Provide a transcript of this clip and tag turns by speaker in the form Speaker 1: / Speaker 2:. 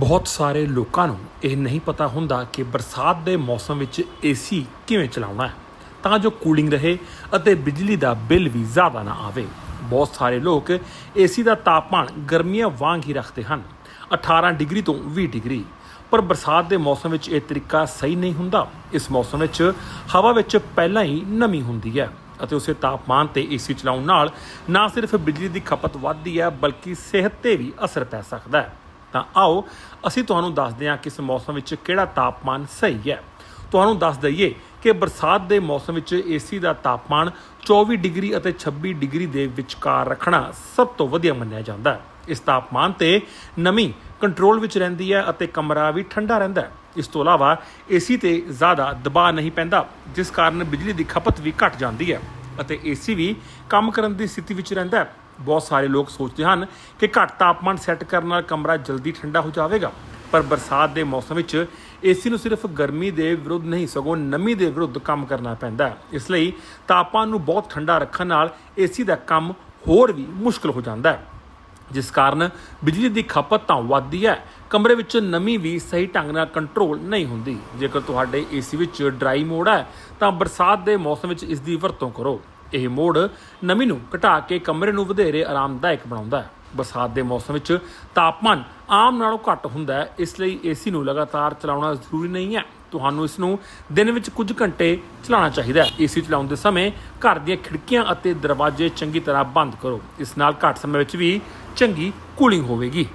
Speaker 1: ਬਹੁਤ ਸਾਰੇ ਲੋਕਾਂ ਨੂੰ ਇਹ ਨਹੀਂ ਪਤਾ ਹੁੰਦਾ ਕਿ ਬਰਸਾਤ ਦੇ ਮੌਸਮ ਵਿੱਚ ਏਸੀ ਕਿਵੇਂ ਚਲਾਉਣਾ ਹੈ। ਤਾਂ ਜੋ ਕੂਲਿੰਗ ਰਹੇ ਅਤੇ ਬਿਜਲੀ ਦਾ ਬਿੱਲ ਵੀ ਜ਼ਿਆਦਾ ਨਾ ਆਵੇ। ਬਹੁਤ ਸਾਰੇ ਲੋਕ ਏਸੀ ਦਾ ਤਾਪਮਾਨ ਗਰਮੀਆਂ ਵਾਂਗ ਹੀ ਰੱਖਦੇ ਹਨ। 18 ਡਿਗਰੀ ਤੋਂ 20 ਡਿਗਰੀ। ਪਰ ਬਰਸਾਤ ਦੇ ਮੌਸਮ ਵਿੱਚ ਇਹ ਤਰੀਕਾ ਸਹੀ ਨਹੀਂ ਹੁੰਦਾ। ਇਸ ਮੌਸਮ ਵਿੱਚ ਹਵਾ ਵਿੱਚ ਪਹਿਲਾਂ ਹੀ ਨਮੀ ਹੁੰਦੀ ਹੈ ਅਤੇ ਉਸੇ ਤਾਪਮਾਨ ਤੇ ਏਸੀ ਚਲਾਉਣ ਨਾਲ ਨਾ ਸਿਰਫ ਬਿਜਲੀ ਦੀ ਖਪਤ ਵੱਧਦੀ ਹੈ, ਬਲਕਿ ਸਿਹਤ ਤੇ ਵੀ ਅਸਰ ਪੈ ਸਕਦਾ ਹੈ। ਤਾਂ ਆਓ ਅਸੀਂ ਤੁਹਾਨੂੰ ਦੱਸਦੇ ਹਾਂ ਕਿ ਇਸ ਮੌਸਮ ਵਿੱਚ ਕਿਹੜਾ ਤਾਪਮਾਨ ਸਹੀ ਹੈ। ਤੁਹਾਨੂੰ ਦੱਸ ਦਈਏ ਕਿ ਬਰਸਾਤ ਦੇ ਮੌਸਮ ਵਿੱਚ ਏਸੀ ਦਾ ਤਾਪਮਾਨ 24 ਡਿਗਰੀ ਅਤੇ 26 ਡਿਗਰੀ ਦੇ ਵਿਚਕਾਰ ਰੱਖਣਾ ਸਭ ਤੋਂ ਵਧੀਆ ਮੰਨਿਆ ਜਾਂਦਾ ਹੈ। ਇਸ ਤਾਪਮਾਨ ਤੇ ਨਮੀ ਕੰਟਰੋਲ ਵਿੱਚ ਰਹਿੰਦੀ ਹੈ ਅਤੇ ਕਮਰਾ ਵੀ ਠੰਡਾ ਰਹਿੰਦਾ ਹੈ। ਇਸ ਤੋਂ ਇਲਾਵਾ ਏਸੀ ਤੇ ਜ਼ਿਆਦਾ ਦਬਾਅ ਨਹੀਂ ਪੈਂਦਾ, ਜਿਸ ਕਾਰਨ ਬਿਜਲੀ ਦੀ ਖਪਤ ਵੀ ਘਟ ਜਾਂਦੀ ਹੈ ਅਤੇ ਏਸੀ ਵੀ ਕੰਮ ਕਰਨ ਦੀ ਸਥਿਤੀ ਵਿੱਚ ਰਹਿੰਦਾ ਹੈ। ਬਹੁਤ ਸਾਰੇ ਲੋਕ ਸੋਚਦੇ ਹਨ ਕਿ ਘੱਟ ਤਾਪਮਾਨ ਸੈੱਟ ਕਰਨ ਨਾਲ ਕਮਰਾ ਜਲਦੀ ਠੰਡਾ ਹੋ ਜਾਵੇਗਾ। ਪਰ ਬਰਸਾਤ ਦੇ ਮੌਸਮ ਵਿੱਚ ਏਸੀ ਨੂੰ ਸਿਰਫ ਗਰਮੀ ਦੇ ਵਿਰੁੱਧ ਨਹੀਂ, ਸਗੋਂ ਨਮੀ ਦੇ ਵਿਰੁੱਧ ਕੰਮ ਕਰਨਾ ਪੈਂਦਾ ਹੈ। ਇਸ ਲਈ ਤਾਪਮਾਨ ਨੂੰ ਬਹੁਤ ਠੰਡਾ ਰੱਖਣ ਨਾਲ ਏਸੀ ਦਾ ਕੰਮ ਹੋਰ ਵੀ ਮੁਸ਼ਕਲ ਹੋ ਜਾਂਦਾ ਹੈ। ਜਿਸ ਕਾਰਨ ਬਿਜਲੀ ਦੀ ਖਪਤ ਤਾਂ ਵੱਧਦੀ ਹੈ, ਕਮਰੇ ਵਿੱਚ ਨਮੀ ਵੀ ਸਹੀ ਢੰਗ ਨਾਲ ਕੰਟਰੋਲ ਨਹੀਂ ਹੁੰਦੀ। ਜੇਕਰ ਤੁਹਾਡੇ ਏਸੀ ਵਿੱਚ ਡਰਾਈ ਮੋਡ ਹੈ, ਤਾਂ ਬਰਸਾਤ ਦੇ ਮੌਸਮ ਵਿੱਚ ਇਸ ਦੀ ਵਰਤੋਂ ਕਰੋ। ਇਹ ਮੋੜ ਨਮੀ ਨੂੰ ਘਟਾ ਕੇ ਕਮਰੇ ਨੂੰ ਵਧੇਰੇ ਆਰਾਮਦਾਇਕ ਬਣਾਉਂਦਾ ਹੈ। ਬਰਸਾਤ ਦੇ ਮੌਸਮ ਵਿੱਚ ਤਾਪਮਾਨ ਆਮ ਨਾਲੋਂ ਘੱਟ ਹੁੰਦਾ ਹੈ, ਇਸ ਲਈ ਏਸੀ ਨੂੰ ਲਗਾਤਾਰ ਚਲਾਉਣਾ ਜ਼ਰੂਰੀ ਨਹੀਂ ਹੈ। ਤੁਹਾਨੂੰ ਇਸ ਨੂੰ ਦਿਨ ਵਿੱਚ ਕੁਝ ਘੰਟੇ ਚਲਾਉਣਾ ਚਾਹੀਦਾ ਹੈ। ਏਸੀ ਚਲਾਉਂਦੇ ਸਮੇਂ ਘਰ ਦੀਆਂ ਖਿੜਕੀਆਂ ਅਤੇ ਦਰਵਾਜ਼ੇ ਚੰਗੀ ਤਰ੍ਹਾਂ ਬੰਦ ਕਰੋ। ਇਸ ਨਾਲ ਘੱਟ ਸਮੇਂ ਵਿੱਚ ਵੀ ਚੰਗੀ ਕੂਲਿੰਗ ਹੋਵੇਗੀ।